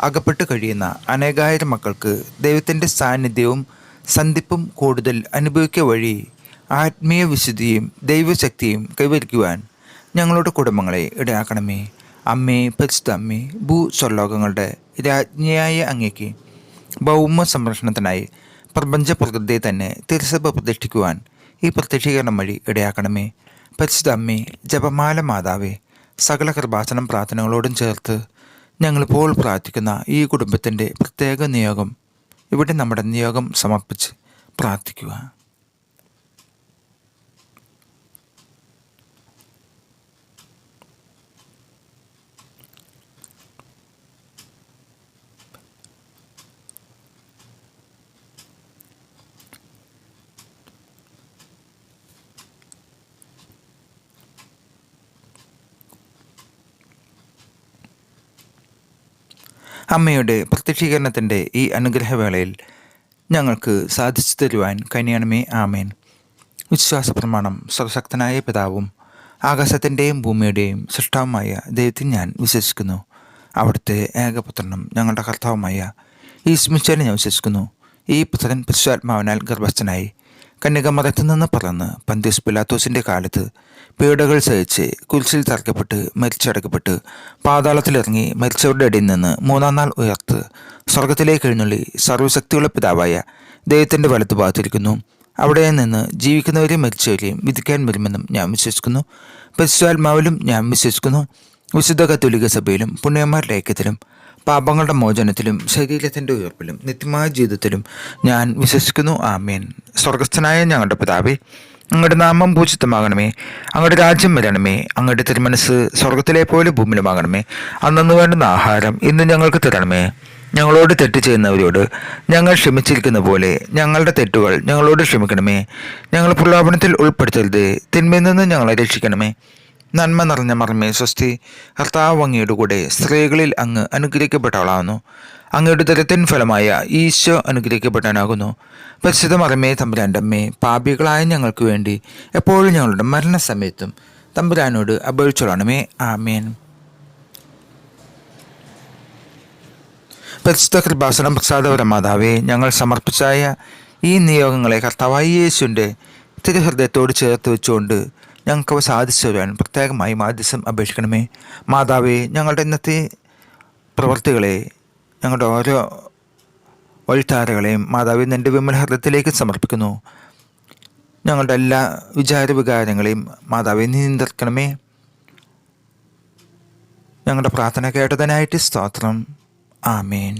അകപ്പെട്ട് കഴിയുന്ന അനേകായിരം മക്കൾക്ക് ദൈവത്തിന്റെ സാന്നിധ്യവും സന്ധിപ്പും കൂടുതൽ അനുഭവിക്കുക വഴി ആത്മീയ വിശുദ്ധിയും ദൈവശക്തിയും കൈവരിക്കുവാൻ ഞങ്ങളുടെ കുടുംബങ്ങളെ ഇടയാക്കണമേ. അമ്മേ പരിശുദ്ധ അമ്മേ ഭൂ സ്വർലോകങ്ങളുടെ രാജ്ഞിയായ അങ്ങയ്ക്ക് ഭൗമ സംരക്ഷണത്തിനായി പ്രപഞ്ച പ്രകൃതിയെ തന്നെ തിരുസഭ പ്രതിഷ്ഠിക്കുവാൻ ഈ പ്രത്യക്ഷീകരണം വഴി ഇടയാക്കണമേ. പരിശുദ്ധ അമ്മേ ജപമാല മാതാവേ സകല കൃപാസനം പ്രാർത്ഥനകളോടും ചേർത്ത് ഞങ്ങളിപ്പോൾ പ്രാർത്ഥിക്കുന്ന ഈ കുടുംബത്തിന്റെ പ്രത്യേക നിയോഗം ഇവിടെ നമ്മുടെ നിയോഗം സമർപ്പിച്ച് പ്രാർത്ഥിക്കുക. അമ്മയുടെ പ്രത്യക്ഷീകരണത്തിന്റെ ഈ അനുഗ്രഹവേളയിൽ ഞങ്ങൾക്ക് സാധിച്ചു തരുവാൻ കനിയണമേ ആമേൻ. വിശ്വാസ പ്രമാണം സർവശക്തനായ പിതാവും ആകാശത്തിന്റെയും ഭൂമിയുടെയും സൃഷ്ടാവുമായ ദൈവത്തിൽ ഞാൻ വിശ്വസിക്കുന്നു. അവിടുത്തെ ഏകപുത്രനും ഞങ്ങളുടെ കർത്താവുമായ ഈ സ്മിച്ചാനെ ഞാൻ വിശ്വസിക്കുന്നു. ഈ പുത്രൻ പശുവാത്മാവിനാൽ ഗർഭസ്ഥനായി കന്യകമറത്തു നിന്ന് പറന്ന് പന്തീസ് പിലാത്തോസിന്റെ കാലത്ത് പീഡകൾ സഹിച്ച് കുരിശിൽ തറക്കപ്പെട്ട് മരിച്ചടക്കപ്പെട്ട് പാതാളത്തിലിറങ്ങി മരിച്ചവരുടെ ഇടയിൽ നിന്ന് മൂന്നാം നാൾ ഉയർത്ത് സ്വർഗത്തിലേക്ക് എഴുന്നള്ളി സർവശക്തിയുള്ള പിതാവായ ദൈവത്തിന്റെ വലത്ത് ഭാഗത്തിരിക്കുന്നു. അവിടെ നിന്ന് ജീവിക്കുന്നവരെയും മരിച്ചവരെയും വിധിക്കാൻ വരുമെന്നും ഞാൻ വിശ്വസിക്കുന്നു. പരിശുദ്ധാത്മാവിലും ഞാൻ വിശ്വസിക്കുന്നു. വിശുദ്ധ കത്തോലിക സഭയിലും പുണ്യന്മാരുടെ ഐക്യത്തിലും പാപങ്ങളുടെ മോചനത്തിലും ശരീരത്തിന്റെ ഉയർപ്പിലും നിത്യമായ ജീവിതത്തിലും ഞാൻ വിശ്വസിക്കുന്നു. ആമേൻ. സ്വർഗസ്ഥനായ ഞങ്ങളുടെ പിതാവേ അങ്ങയുടെ നാമം പൂജിതമാകണമേ. അങ്ങയുടെ രാജ്യം വരണമേ. അങ്ങയുടെ തിരുമനസ് സ്വർഗത്തിലെ പോലെ ഭൂമിയിലുമാകണമേ. അന്നു വേണ്ടുന്ന ആഹാരം ഇന്ന് ഞങ്ങൾക്ക് തരണമേ. ഞങ്ങളോട് തെറ്റ് ചെയ്യുന്നവരോട് ഞങ്ങൾ ക്ഷമിച്ചിരിക്കുന്ന പോലെ ഞങ്ങളുടെ തെറ്റുകൾ ഞങ്ങളോട് ക്ഷമിക്കണമേ. ഞങ്ങൾ പ്രലോഭനത്തിൽ ഉൾപ്പെടുത്തരുത്. തിന്മയിൽ നിന്ന് ഞങ്ങളെ രക്ഷിക്കണമേ. നന്മ നിറഞ്ഞ മർമ്മേ സ്വസ്തി. കർത്താവ് അങ്ങയുടെ കൂടെ സ്ത്രീകളിൽ അങ്ങ് അനുഗ്രഹിക്കപ്പെട്ടവളാകുന്നു. അങ്ങയുടെ ദരത്തിൻ ഫലമായ ഈശോ അനുഗ്രഹിക്കപ്പെട്ടവനാകുന്നു. പരിശുദ്ധ മറമേ തമ്പുരാന്റമ്മേ പാപികളായ ഞങ്ങൾക്ക് വേണ്ടി എപ്പോഴും ഞങ്ങളുടെ മരണസമയത്തും തമ്പുരാനോട് അപേക്ഷിച്ചോളണമേ. ആമേൻ. പരിശുദ്ധ കൃപാസനം പ്രസാദപര മാതാവേ ഞങ്ങൾ സമർപ്പിച്ചായ ഈ നിയോഗങ്ങളെ കർത്താവായി യേശുവിന്റെ തിരുഹൃദയത്തോട് ചേർത്ത് വെച്ചുകൊണ്ട് ഞങ്ങൾക്ക് സാധിച്ചു തരുവാൻ പ്രത്യേകമായി മാധ്യസം അപേക്ഷിക്കണമേ. മാതാവേ ഞങ്ങളുടെ ഇന്നത്തെ പ്രവർത്തികളെ ഞങ്ങളുടെ ഓരോ വഴിത്താരകളെയും മാതാവ് നിന്റെ വിമല ഹൃദയത്തിലേക്ക് സമർപ്പിക്കുന്നു. ഞങ്ങളുടെ എല്ലാ വിചാര വികാരങ്ങളെയും മാതാവെ നിയന്ത്രിക്കണമേ. ഞങ്ങളുടെ പ്രാർത്ഥന കേട്ടതിനായിട്ട് സ്തോത്രം. ആമേൻ.